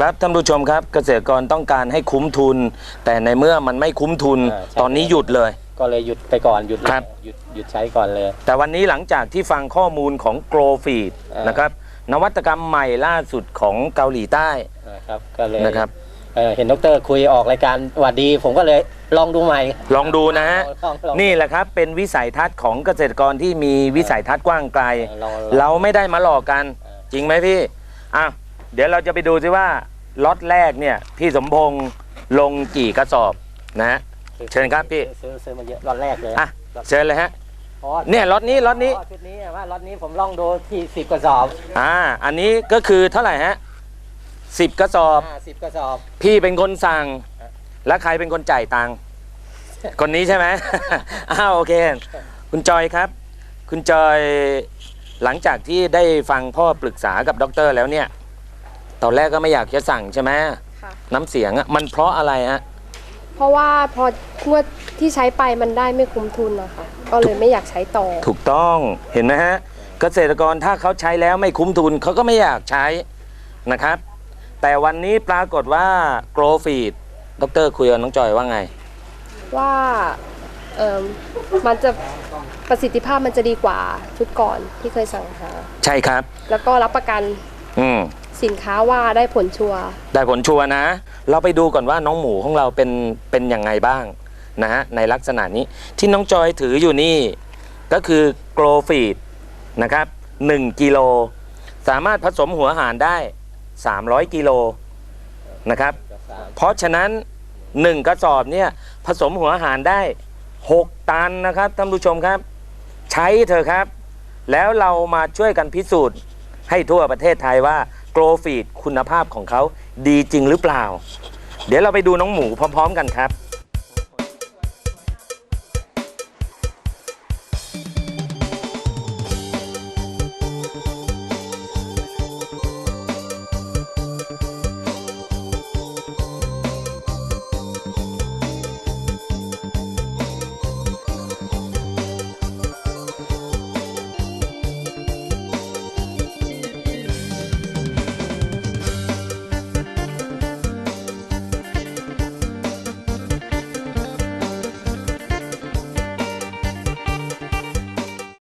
ครับท่านผู้ชมครับเกษตรกรต้องการให้คุ้มทุน แต่ในเมื่อมันไม่คุ้มทุนอ่าใช่ ตอนนี้หยุดเลย ก็เลยหยุดไปก่อนหยุดเลยครับ หยุดหยุดใช้ก่อนเลย แต่วันนี้หลังจากที่ฟังข้อมูลของ Grow Feed อ่านนะครับนวัตกรรมใหม่ล่าสุดของเกาหลีใต้นะครับก็เลยนะครับ เอ่อเห็นดรคุยออกรายการหวัดดี ผมก็เลยลองดูใหม่ ลองดูนะฮะ ลองลองนี่แหละครับ เป็นวิสัยทัศน์ของเกษตรกรที่มีวิสัยทัศน์กว้างไกลลองลองเราไม่ได้มาหลอกกันอ่าจริงไหมพี่อะเดี๋ยวเราจะไปดูซิว่า ล็อตแรกเนี่ยพี่สมพงษ์ลงกี่กระสอบนะฮะ เชิญครับพี่ ซื้อซื้อมาเยอะรอดแรกเลยอะเชิญเลยฮะ อ๋อเนี่ยล็อตนี้ล็อตนี้อ๋อชุดนี้ว่าล็อตนี้ผมลองดูที่สิบกระสอบอ่า อันนี้ก็คือเท่าไหร่ฮะสิบกระสอบอ่าสิบกระสอบ พี่เป็นคนสั่ง แล้วใครเป็นคนจ่ายตังค์ คนนี้ใช่ไหม อ้าวโอเค คุณจอยครับ คุณจอยหลังจากที่ได้ฟังพ่อปรึกษากับด็อกเตอร์แล้วเนี่ย ตอนแรกก็ไม่อยากจะสั่งใช่ไหมค่ะ น้ำเสียงอะมันเพราะอะไรฮะเพราะว่าพองวดที่ใช้ไปมันได้ไม่คุ้มทุนนะคะก็เลยไม่อยากใช้ต่อ ถูกต้องเห็นไหมฮะ เกษตรกรถ้าเขาใช้แล้วไม่คุ้มทุนเขาก็ไม่อยากใช้นะครับ แต่วันนี้ปรากฏว่า Grow Feed ดรคุยกับน้องจอยว่าไง ว่าเออมันจะประสิทธิภาพมันจะดีกว่าชุดก่อนที่เคยสั่งหา ใช่ครับ แล้วก็รับประกันอืม สินค้าว่าได้ผลชัวร์ได้ผลชัวร์นะ เราไปดูก่อนว่าน้องหมูของเราเป็นเป็นยังไงบ้างนะฮะในลักษณะนี้ที่น้องจอยถืออยู่นี่ ก็คือ Grow Feed นะครับ1กิโลสามารถผสมหัวหารได้ 300กิโลนะครับ เพราะฉะนั้น 1 กระสอบเนี่ยผสมหัวหารได้ 6 ตันนะครับท่านผู้ชมครับ ใช้เถอะครับ แล้วเรามาช่วยกันพิสูจน์ให้ทั่วประเทศไทยว่า โกลฟีดคุณภาพของเขาดีจริงหรือเปล่า เดี๋ยวเราไปดูน้องหมูพร้อม ๆ กันครับ